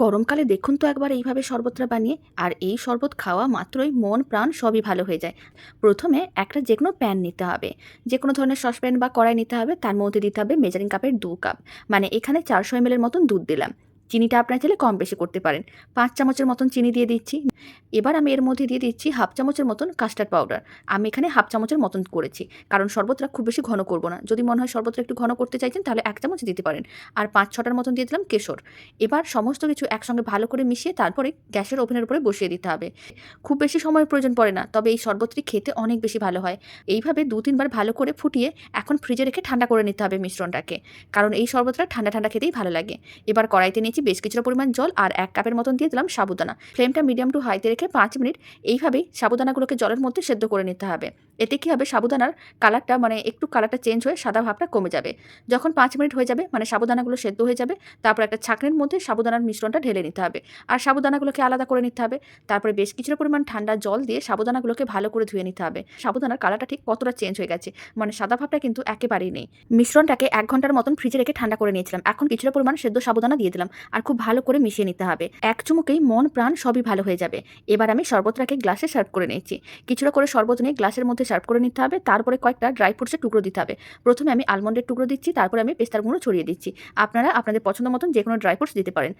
গরমকালে দেখুন তো একবার এইভাবে শরবতটা বানিয়ে, আর এই শরবত খাওয়া মাত্রই মন, প্রাণ সবই ভালো হয়ে যায়। প্রথমে একটা যে কোনো প্যান নিতে হবে। যে কোনো ধরনের সসপ্যান বা কড়াই নিতে হবে, তার মধ্যে দিতে হবে মেজারিং কাপের দু কাপ। মানে এখানে চারশো এমএলের মতন দুধ দিলাম। চিনিটা আপনার চাইলে কম বেশি করতে পারেন। পাঁচ চামচের মতন চিনি দিয়ে দিচ্ছি। এবার আমি এর মধ্যে দিয়ে দিচ্ছি হাফ চামচের মতন কাস্টার্ড পাউডার আমি এখানে হাফ চামচের মতন করেছি। কারণ শরবতটা খুব বেশি ঘন করব না। যদি মনে হয় শরবতটা একটু ঘন করতে চাইছেন তাহলে এক চামচ দিতে পারেন। আর পাঁচ ছটার মতন দিয়ে দিলাম কেশর। এবার সমস্ত কিছু একসঙ্গে ভালো করে মিশিয়ে তারপরে গ্যাসের ওভেনের উপরে বসিয়ে দিতে হবে। খুব বেশি সময়ের প্রয়োজন পড়ে না। তবে এই শরবতটি খেতে অনেক বেশি ভালো হয়। এইভাবে দু তিনবার ভালো করে ফুটিয়ে এখন ফ্রিজে রেখে ঠান্ডা করে নিতে হবে মিশ্রণটাকে। কারণ এই শরবতটা ঠান্ডা ঠান্ডা খেতেই ভালো লাগে। এবার কড়াইতে নিয়েছি বেশ কিছুটা পরিমাণ জল আর এক কাপের মতন দিয়ে দিলাম সাবুদানা। ফ্লেমটা মিডিয়াম টু হাইতে রেখে পাঁচ মিনিট এইভাবেই সাবুদানাগুলোকে জলের মধ্যে সেদ্ধ করে নিতে হবে। এতে কী হবে? সাবুদানার কালারটা মানে একটু কালারটা চেঞ্জ হয়ে সাদা ভাবটা কমে যাবে। যখন পাঁচ মিনিট হয়ে যাবে মানে সাবুদানাগুলো সেদ্ধ হয়ে যাবে, তারপর একটা ছাঁকনির মধ্যে সাবুদানার মিশ্রণটা ঢেলে নিতে হবে আর সাবুদানাগুলোকে আলাদা করে নিতে হবে। তারপরে বেশ কিছুটা পরিমাণ ঠান্ডা জল দিয়ে সাবুদানাগুলোকে ভালো করে ধুয়ে নিতে হবে। সাবুদানার কালারটা ঠিক কতটা চেঞ্জ হয়ে গেছে মানে সাদা ভাবটা কিন্তু একেবারেই নেই। মিশ্রণটাকে এক ঘণ্টার মতন ফ্রিজে রেখে ঠান্ডা করে নিয়েছিলাম। এখন কিছুটা পরিমাণ সেদ্ধ সাবুদানা দিয়ে দিলাম। আর খুব ভালো করে মিশিয়ে নিতে হবে। এক চুমুকেই মন প্রাণ সবই ভালো হয়ে যাবে। এবার আমি শরবতটাকে গ্লাসে সার্ভ করে নিয়েছি। কিছুটা করে শরবত নিয়ে গ্লাসের মধ্যে সার্ভ করে নিতে হবে। তারপরে কয়েকটা ড্রাই ফ্রুটসের টুকরো দিতে হবে। প্রথমে আমি আলমন্ডের টুকরো দিচ্ছি, তারপরে আমি পেস্তার গুঁড়ো ছড়িয়ে দিচ্ছি। আপনারা আপনাদের পছন্দ মতন যে কোনো ড্রাই ফ্রুটস দিতে পারেন।